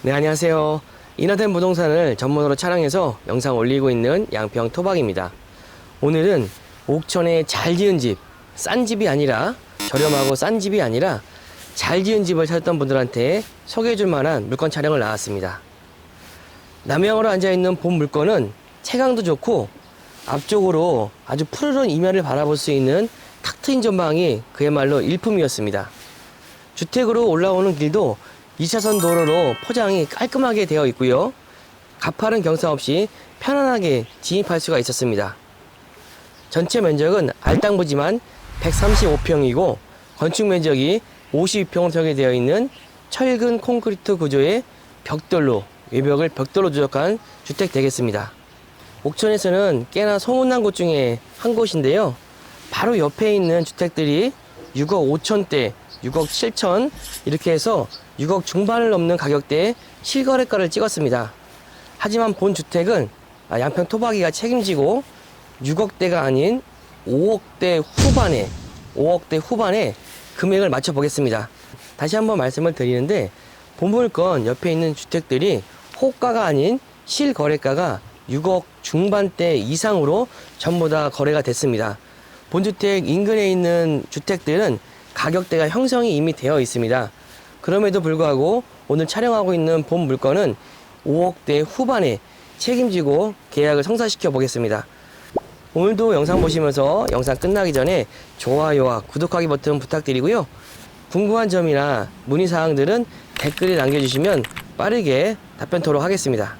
네, 안녕하세요. 인하된 부동산을 전문으로 촬영해서 영상 올리고 있는 양평 토박입니다. 오늘은 옥천에 잘 지은 집, 싼 집이 아니라 저렴하고 싼 집이 아니라 잘 지은 집을 찾던 분들한테 소개해 줄 만한 물건 촬영을 나왔습니다. 남양으로 앉아 있는 본 물건은 체감도 좋고 앞쪽으로 아주 푸르른 이면을 바라볼 수 있는 탁 트인 전망이 그야말로 일품이었습니다. 주택으로 올라오는 길도 2차선 도로로 포장이 깔끔하게 되어 있고요. 가파른 경사 없이 편안하게 진입할 수가 있었습니다. 전체 면적은 알땅부지만 135평이고 건축 면적이 52평으로 설계되어 있는 철근 콘크리트 구조의 벽돌로 외벽을 벽돌로 조작한 주택 되겠습니다. 옥천에서는 꽤나 소문난 곳 중에 한 곳인데요. 바로 옆에 있는 주택들이 6억 5천대, 6억 7천 이렇게 해서 6억 중반을 넘는 가격대에 실거래가를 찍었습니다. 하지만 본 주택은 아, 양평 토박이가 책임지고 6억대가 아닌 5억대 후반에 5억대 후반에 금액을 맞춰 보겠습니다. 다시 한번 말씀을 드리는데 본물건 옆에 있는 주택들이 호가가 아닌 실거래가가 6억 중반대 이상으로 전부 다 거래가 됐습니다. 본주택 인근에 있는 주택들은 가격대가 형성이 이미 되어 있습니다. 그럼에도 불구하고 오늘 촬영하고 있는 본 물건은 5억대 후반에 책임지고 계약을 성사시켜 보겠습니다. 오늘도 영상 보시면서 영상 끝나기 전에 좋아요와 구독하기 버튼 부탁드리고요. 궁금한 점이나 문의사항들은 댓글에 남겨주시면 빠르게 답변토록 하겠습니다.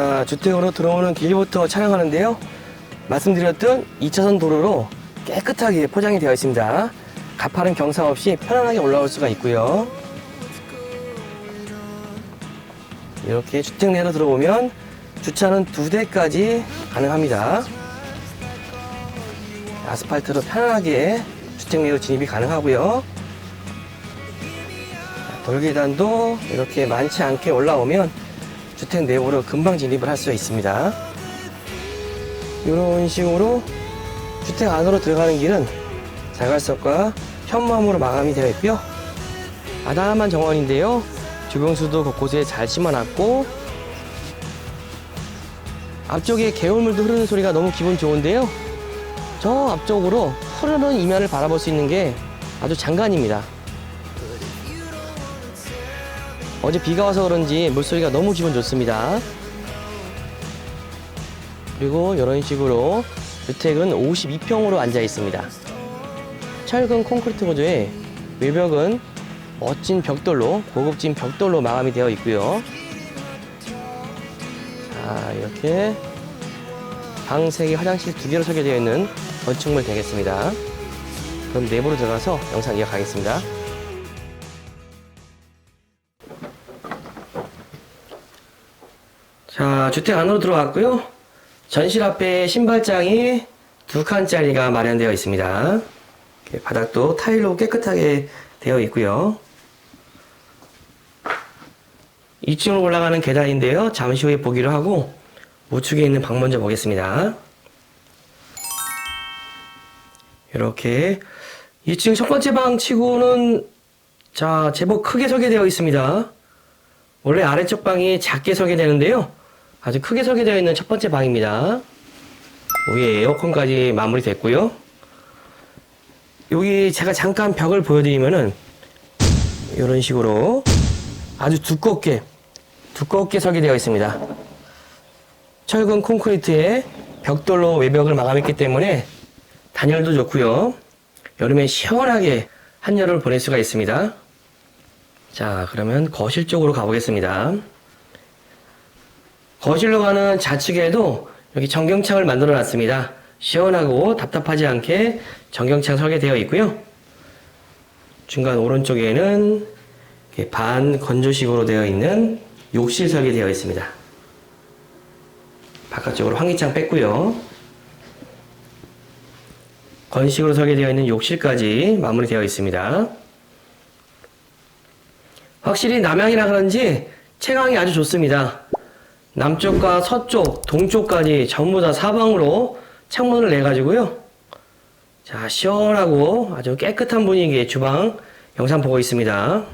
자, 주택으로 들어오는 길부터 촬영하는데요. 말씀드렸던 2차선 도로로 깨끗하게 포장이 되어 있습니다. 가파른 경사 없이 편안하게 올라올 수가 있고요. 이렇게 주택 내로 들어오면 주차는 두 대까지 가능합니다. 아스팔트로 편안하게 주택 내로 진입이 가능하고요. 자, 돌계단도 이렇게 많지 않게 올라오면 주택 내부로 금방 진입을 할 수 있습니다. 이런 식으로 주택 안으로 들어가는 길은 자갈석과 현무암으로 마감이 되어 있고요. 아담한 정원인데요. 주변수도 곳곳에 잘 심어놨고 앞쪽에 개울물도 흐르는 소리가 너무 기분 좋은데요. 저 앞쪽으로 흐르는 이면을 바라볼 수 있는 게 아주 장관입니다. 어제 비가 와서 그런지 물소리가 너무 기분 좋습니다. 그리고 이런 식으로 주택은 52평으로 앉아 있습니다. 철근 콘크리트 구조의 외벽은 멋진 벽돌로 고급진 벽돌로 마감이 되어 있고요. 자 이렇게 방 3개, 화장실 2개로 설계되어 있는 건축물 되겠습니다. 그럼 내부로 들어가서 영상 이어가겠습니다. 자, 주택 안으로 들어왔고요. 전실 앞에 신발장이 두 칸짜리가 마련되어 있습니다. 바닥도 타일로 깨끗하게 되어 있고요. 2층으로 올라가는 계단인데요. 잠시 후에 보기로 하고 우측에 있는 방 먼저 보겠습니다. 이렇게 2층 첫 번째 방 치고는 자 제법 크게 설계되어 있습니다. 원래 아래쪽 방이 작게 설계되는데요. 아주 크게 설계되어 있는 첫 번째 방입니다. 위에 에어컨까지 마무리 됐고요. 여기 제가 잠깐 벽을 보여드리면은 이런 식으로 아주 두껍게 두껍게 설계되어 있습니다. 철근 콘크리트에 벽돌로 외벽을 마감했기 때문에 단열도 좋고요. 여름에 시원하게 한여름을 보낼 수가 있습니다. 자, 그러면 거실 쪽으로 가보겠습니다. 거실로 가는 좌측에도 여기 전경창을 만들어 놨습니다. 시원하고 답답하지 않게 전경창 설계되어 있고요. 중간 오른쪽에는 반 건조식으로 되어 있는 욕실 설계되어 있습니다. 바깥쪽으로 환기창 뺐고요. 건식으로 설계되어 있는 욕실까지 마무리되어 있습니다. 확실히 남향이라 그런지 채광이 아주 좋습니다. 남쪽과 서쪽, 동쪽까지 전부 다 사방으로 창문을 내가지고요. 자, 시원하고 아주 깨끗한 분위기의 주방 영상 보고 있습니다.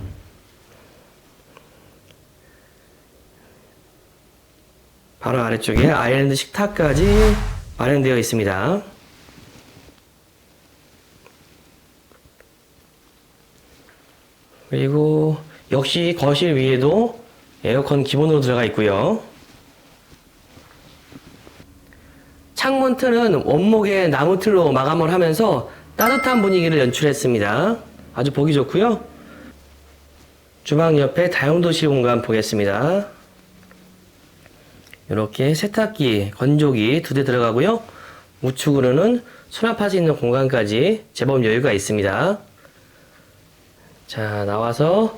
바로 아래쪽에 아일랜드 식탁까지 마련되어 있습니다. 그리고 역시 거실 위에도 에어컨 기본으로 들어가 있고요. 창문 틀은 원목의 나무 틀로 마감을 하면서 따뜻한 분위기를 연출했습니다. 아주 보기 좋고요. 주방 옆에 다용도실 공간 보겠습니다. 이렇게 세탁기, 건조기 두 대 들어가고요. 우측으로는 수납할 수 있는 공간까지 제법 여유가 있습니다. 자, 나와서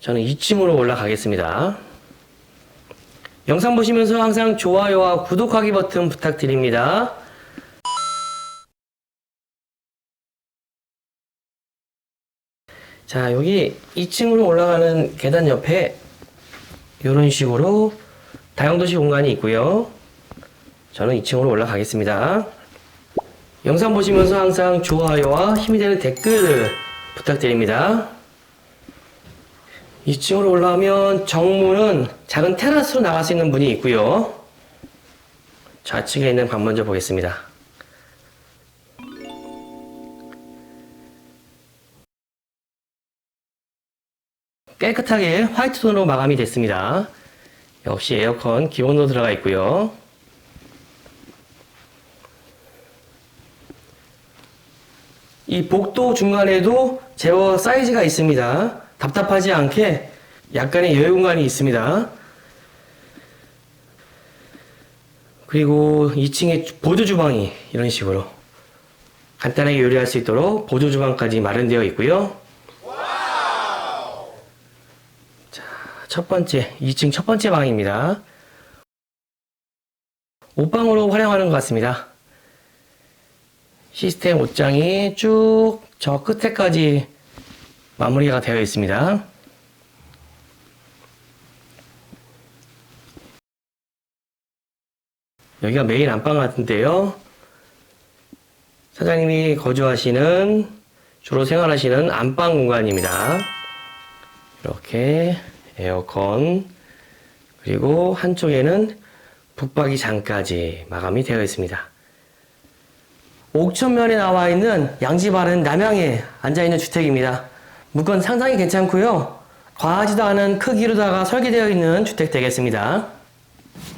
저는 2층으로 올라가겠습니다. 영상 보시면서 항상 좋아요와 구독하기 버튼 부탁드립니다. 자, 여기 2층으로 올라가는 계단 옆에 이런 식으로 다용도실 공간이 있고요. 저는 2층으로 올라가겠습니다. 영상 보시면서 항상 좋아요와 힘이 되는 댓글 부탁드립니다. 2층으로 올라오면 정문은 작은 테라스로 나갈 수 있는 문이 있고요. 좌측에 있는 방 먼저 보겠습니다. 깨끗하게 화이트 톤으로 마감이 됐습니다. 역시 에어컨 기본으로 들어가 있고요. 이 복도 중간에도 제어 사이즈가 있습니다. 답답하지 않게 약간의 여유 공간이 있습니다. 그리고 2층에 보조 주방이 이런 식으로 간단하게 요리할 수 있도록 보조 주방까지 마련되어 있고요. 자, 첫 번째, 2층 첫 번째 방입니다. 옷방으로 활용하는 것 같습니다. 시스템 옷장이 쭉 저 끝에까지 마무리가 되어 있습니다. 여기가 메인 안방 같은데요. 사장님이 거주하시는, 주로 생활하시는 안방 공간입니다. 이렇게 에어컨, 그리고 한쪽에는 붙박이 장까지 마감이 되어 있습니다. 옥천면에 나와 있는 양지바른 남양에 앉아 있는 주택입니다. 물건 상당히 괜찮고요. 과하지도 않은 크기로다가 설계되어 있는 주택 되겠습니다.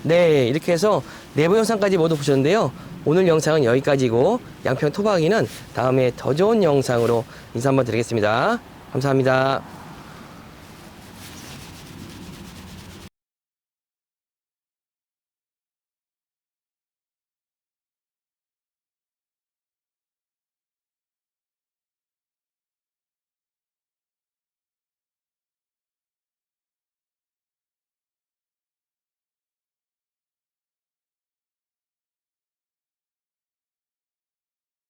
네, 이렇게 해서 내부 영상까지 모두 보셨는데요. 오늘 영상은 여기까지고 양평 토박이는 다음에 더 좋은 영상으로 인사 한번 드리겠습니다. 감사합니다.